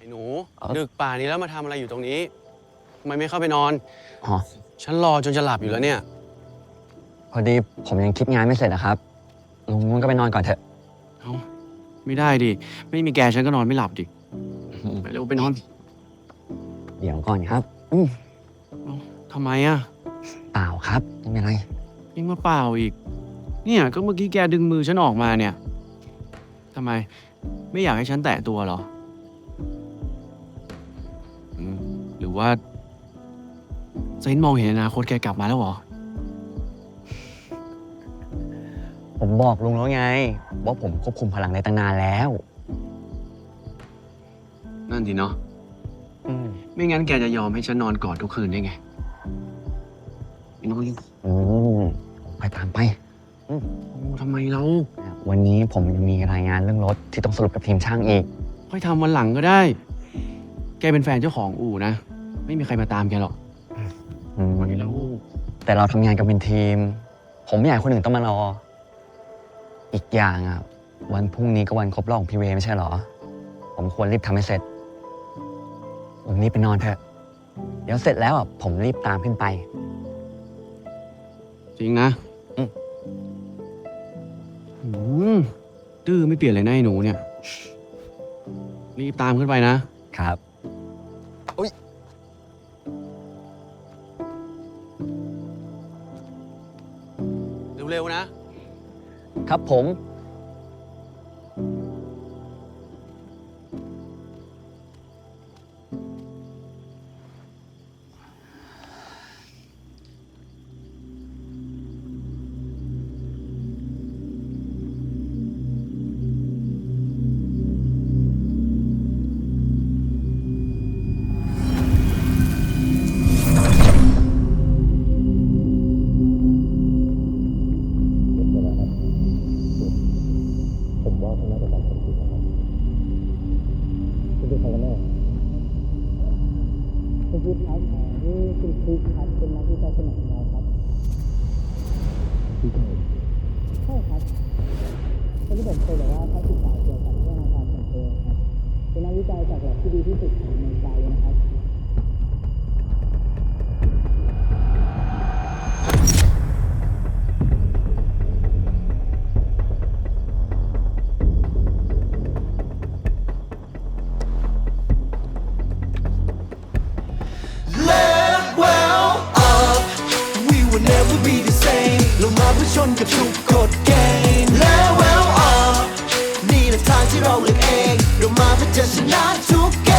ไอ้หนู เอ้าดึกป่านนี้แล้วมาทำอะไรอยู่ตรงนี้ทำไมไม่เข้าไปนอน อ๋อ ฉันรอจนจะหลับอยู่แล้วเนี่ย พอดีผมยังคิดงานไม่เสร็จนะครับ ลุงนุ่นก็ไปนอนก่อนเถอะ เอ้า ไม่ได้ดิ ไม่มีแกฉันก็นอนไม่หลับดิ ไปเร็วไปนอนเดี๋ยวก่อนครับ อืมทำไมอะเปล่าครับไม่เป็นไรยังมาเปล่าอีก เนี่ยก็เมื่อกี้แกดึงมือฉันออกมาเนี่ยทำไม ไม่อยากให้ฉันแตะตัวเหรออื รือว่าเซนมองเห็นอนาคตแกกลับมาแล้วเหรอ ผมบอกลุงแล้วไง ว่าผมควบคุมพลังได้ตั้งนานแล้วนั่นสิเนาะ อืมไม่งั้นแกจะยอมให้ฉันนอนกอดทุกคืนได้ไงไปนอนดิอืมไปตามไป โอ้ทำไมเราวันนี้ผมยังมีรายงานเรื่องรถที่ต้องสรุปกับทีมช่างอีก ค่อยทำวันหลังก็ได้ แกเป็นแฟนเจ้าของอู่นะ ไม่มีใครมาตามแกหรอกอืมวันนี้แล้วแต่เราทำงานกันเป็นทีม ผมไม่อยากให้คนอื่นต้องมารอ อีกอย่างอะ วันพรุ่งนี้ก็วันครบรอบของพี่เวย์ไม่ใช่เหรอ ผมควรรีบทำให้เสร็จผมรีบไปนอนเถอะ เดี๋ยวเสร็จแล้วอะผมรีบตามขึ้นไป จริงนะอืม อืมดื้อไม่เปลี่ยนเลยนะไอ้หนูเนี่ย รีบตามขึ้นไปนะ ครับ เร็วๆนะ ครับผมผม คุทธครับเอ่อนี่คุณคริสครับเป็นนักวิจัยสนของเราครับพี่เกิดใช่ครับคนที่ผมเคยบอกว่าเขาศึกษาเกี่ยวกับเรื่องอาการของตัวครับเป็นนักวิจัยจากแลบที่ดีที่สุดของเมืองไทยน be the same ลงมาเพื่อชนกับทุกกฎเกณฑ์ level up นี่แหละทางที่เราเลือกเอง เรามาเพื่อจะชนะทุกเก